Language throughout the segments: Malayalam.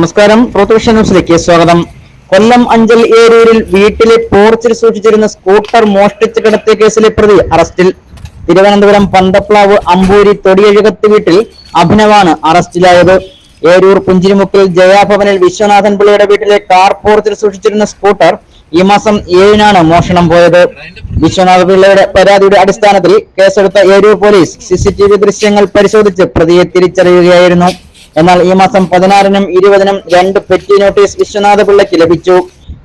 നമസ്കാരം. പ്രോത്വിഷൻ ന്യൂസിലേക്ക് സ്വാഗതം. കൊല്ലം അഞ്ചൽ ഏരൂരിൽ വീട്ടിലെ പോർച്ചിൽ സൂക്ഷിച്ചിരുന്ന സ്കൂട്ടർ മോഷ്ടിച്ച് കിടത്തിയ കേസിലെ പ്രതി അറസ്റ്റിൽ. തിരുവനന്തപുരം പന്തപ്ലാവ് അമ്പൂരി തൊടിയഴുകത്ത് വീട്ടിൽ അഭിനവാണ് അറസ്റ്റിലായത്. ഏരൂർ പുഞ്ചിരിമുക്കിൽ ജയാഭവനിൽ വിശ്വനാഥൻ പിള്ളയുടെ വീട്ടിലെ കാർ പോർച്ചിൽ സൂക്ഷിച്ചിരുന്ന സ്കൂട്ടർ ഈ മാസം ഏഴിനാണ് മോഷണം പോയത്. വിശ്വനാഥ പിള്ളയുടെ പരാതിയുടെ അടിസ്ഥാനത്തിൽ കേസെടുത്ത ഏരൂർ പോലീസ് സിസിടിവി ദൃശ്യങ്ങൾ പരിശോധിച്ച് പ്രതിയെ തിരിച്ചറിയുകയായിരുന്നു. എന്നാൽ ഈ മാസം പതിനാറിനും ഇരുപതിനും രണ്ട് പെറ്റി നോട്ടീസ് വിശ്വനാഥ പിള്ളയ്ക്ക് ലഭിച്ചു.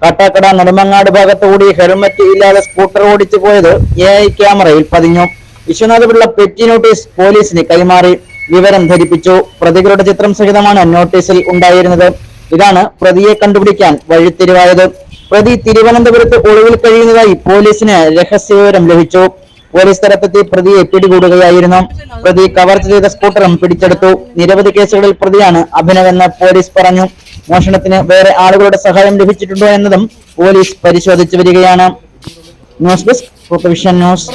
കാട്ടാക്കട നെടുമങ്ങാട് ഭാഗത്തുകൂടി ഹെൽമറ്റ് ഇല്ലാതെ സ്കൂട്ടർ ഓടിച്ചു പോയത് എ ഐ ക്യാമറയിൽ പതിഞ്ഞു. വിശ്വനാഥ പിള്ള പെറ്റി നോട്ടീസ് പോലീസിന് കൈമാറി. വിവരം ധരിപ്പിച്ചു. പ്രതികളുടെ ചിത്രം സഹിതമാണ് നോട്ടീസിൽ ഉണ്ടായിരുന്നത്. ഇതാണ് പ്രതിയെ കണ്ടുപിടിക്കാൻ വഴിത്തിരിവായത്. പ്രതി തിരുവനന്തപുരത്ത് ഒളിവിൽ കഴിയുന്നതായി പോലീസിന് രഹസ്യവിവരം ലഭിച്ചു. പോലീസ് സ്ഥലത്തെത്തി പ്രതിയെ പിടികൂടുകയായിരുന്നു. പ്രതി കവർച്ച ചെയ്ത സ്കൂട്ടറും പിടിച്ചെടുത്തു. നിരവധി കേസുകളിൽ പ്രതിയാണ് അഭിനവ് എന്ന് പോലീസ് പറഞ്ഞു. മോഷണത്തിന് വേറെ ആളുകളുടെ സഹായം ലഭിച്ചിട്ടുണ്ടോ എന്നതും പോലീസ് പരിശോധിച്ചു വരികയാണ്. News desk vision news.